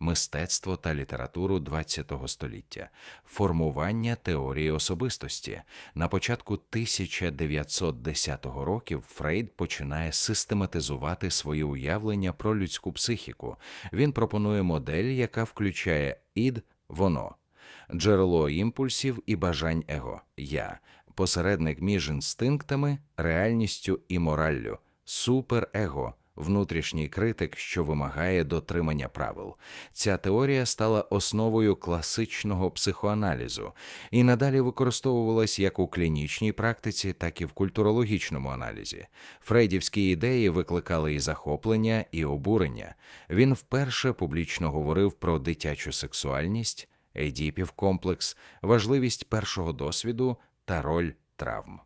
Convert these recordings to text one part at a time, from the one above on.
мистецтво та літературу ХХ століття, формування теорії особистості. На початку 1910 років Фрейд починає систематизувати свої уявлення про людську психіку. Він пропонує модель, яка включає ід, воно, джерело імпульсів і бажань его, я, посередник між інстинктами, реальністю і мораллю, суперего, внутрішній критик, що вимагає дотримання правил. Ця теорія стала основою класичного психоаналізу і надалі використовувалась як у клінічній практиці, так і в культурологічному аналізі. Фрейдівські ідеї викликали і захоплення, і обурення. Він вперше публічно говорив про дитячу сексуальність, Едіпів комплекс, важливість першого досвіду та роль травм.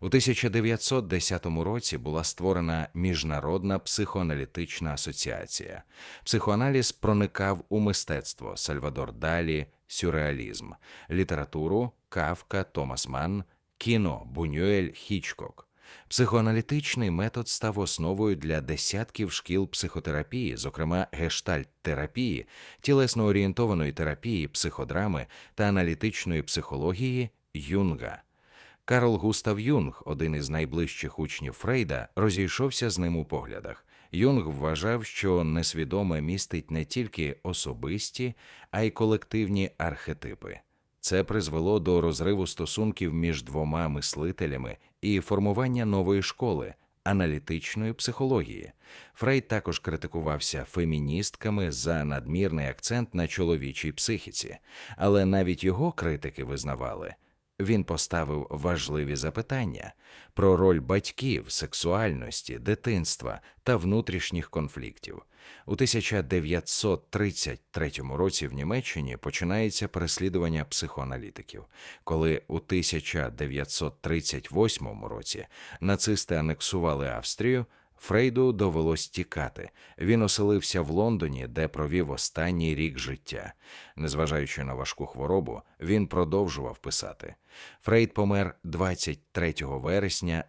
У 1910 році була створена Міжнародна психоаналітична асоціація. Психоаналіз проникав у мистецтво Сальвадор Далі, сюрреалізм, літературу Кавка, Томас Манн, кіно Бунюель, Хічкок. Психоаналітичний метод став основою для десятків шкіл психотерапії, зокрема гештальт-терапії, тілесно-орієнтованої терапії, психодрами та аналітичної психології Юнга. Карл Густав Юнг, один із найближчих учнів Фрейда, розійшовся з ним у поглядах. Юнг вважав, що несвідоме містить не тільки особисті, а й колективні архетипи. Це призвело до розриву стосунків між двома мислителями і формування нової школи аналітичної психології. Фрейд також критикувався феміністками за надмірний акцент на чоловічій психіці, але навіть його критики визнавали. Він поставив важливі запитання про роль батьків, сексуальності, дитинства та внутрішніх конфліктів. У 1933 році в Німеччині починається переслідування психоаналітиків, коли у 1938 році нацисти анексували Австрію. Фрейду довелось тікати. Він оселився в Лондоні, де провів останній рік життя. Незважаючи на важку хворобу, він продовжував писати. Фрейд помер 23 вересня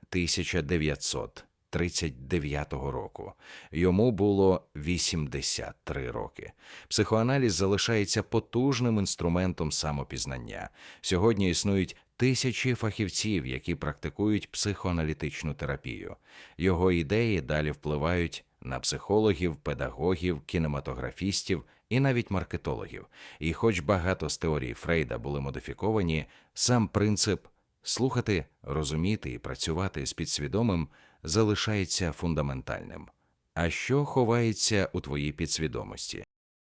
1939 року. Йому було 83 роки. Психоаналіз залишається потужним інструментом самопізнання. Сьогодні існують тисячі фахівців, які практикують психоаналітичну терапію. Його ідеї далі впливають на психологів, педагогів, кінематографістів і навіть маркетологів. І хоч багато з теорій Фрейда були модифіковані, сам принцип слухати, розуміти і працювати з підсвідомим залишається фундаментальним. А що ховається у твоїй підсвідомості?